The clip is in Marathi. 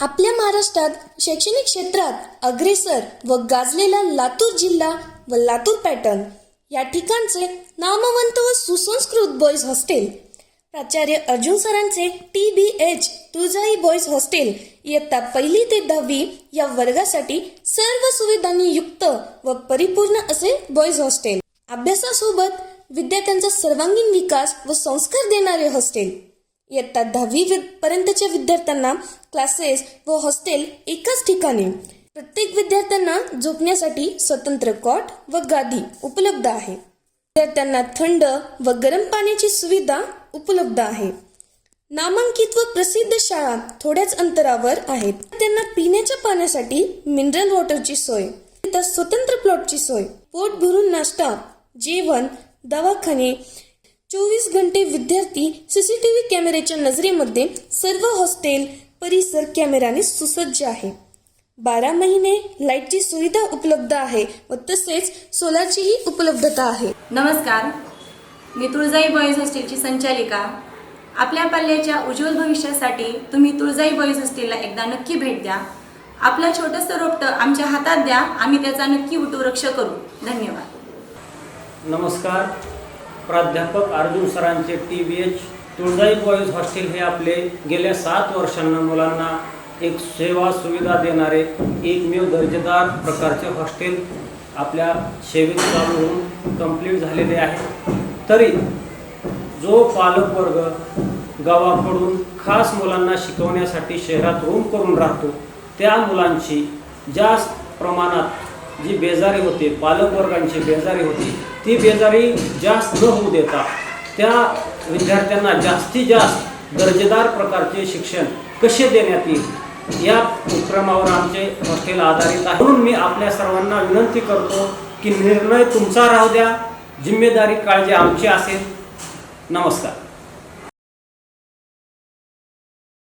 आपल्या महाराष्ट्रात शैक्षणिक क्षेत्रात अग्रेसर व गाजलेला लातूर जिल्हा व लातूर पॅटर्न या ठिकाणचे नामवंत व सुसंस्कृत बॉईज हॉस्टेल. प्राचार्य Arjun सरांचे T B H Tuljai boys hostel इयत्ता पहिली ते दहावी या वर्गासाठी सर्व सुविधांनी युक्त व परिपूर्ण असे बॉईज हॉस्टेल. अभ्यासासोबत विद्यार्थ्यांचा सर्वांगीण विकास व संस्कार देणारे हॉस्टेल. इयत्ता दहावी पर्यंतच्या विद्यार्थ्यांना क्लासेस व हॉस्टेल एकाच ठिकाणी. प्रत्येक विद्यार्थ्यांना झोपण्यासाठी स्वतंत्र कॉट व गादी उपलब्ध आहे. विद्यार्थ्यांना थंड व गरम पाण्याची सुविधा उपलब्ध आहे. नामांकित व प्रसिद्ध शाळा थोड्याच अंतरावर आहेत. त्यांना पिण्याच्या पाण्यासाठी मिनरल वॉटरची सोय स्वतंत्र प्लॉटची सोय पोट भरून नाश्ता जेवण दवाखाने चोवीस घंटे विद्यार्थी सीसीटीव्ही कॅमेऱ्याच्या नजरेमध्ये सर्व हॉस्टेल परिसर कॅमेऱ्याने सुसज्ज आहे. बारा महिने लाईटची सुविधा उपलब्ध आहे व तसेच सोलारचीही उपलब्धता आहे. नमस्कार. मी तुळजाई बॉईज हॉस्टेलची संचालिका. आपल्या पल्ल्याच्या उज्ज्वल भविष्यासाठी तुम्ही तुळजाई बॉईज हॉस्टेलला एकदा नक्की भेट द्या. आपलं छोटंसं रोपटं आमच्या हातात द्या. आम्ही त्याचा नक्की उटुरक्ष करू. धन्यवाद. नमस्कार. प्राध्यापक Arjun सरांचे T B H Tuljai boys hostel हे आपले गेल्या सात वर्षांना मुलांना एक सेवा सुविधा देणारे एकमेव दर्जेदार प्रकारचे हॉस्टेल आपल्या सेवेत चालू होऊन कंप्लीट झालेले आहे. तरी जो पालकवर्ग गावाकडून खास मुलांना शिकवण्यासाठी शहरात रूम करून राहतो त्या मुलांची जास्त प्रमाणात जी बेजारी होते पालकवर्गांची बेजारी होती ती बेजारी जास्त न होऊ देता त्या विद्यार्थ्यांना जास्तीत जास्त दर्जेदार प्रकारचे शिक्षण कसे देण्यात येईल या उपक्रमावर आमचे हॉस्टेल आधारित आहे. म्हणून मी आपल्या सर्वांना विनंती करतो की निर्णय तुमचा राहू द्या जिम्मेदारी काळजी आमची असेल. नमस्कार.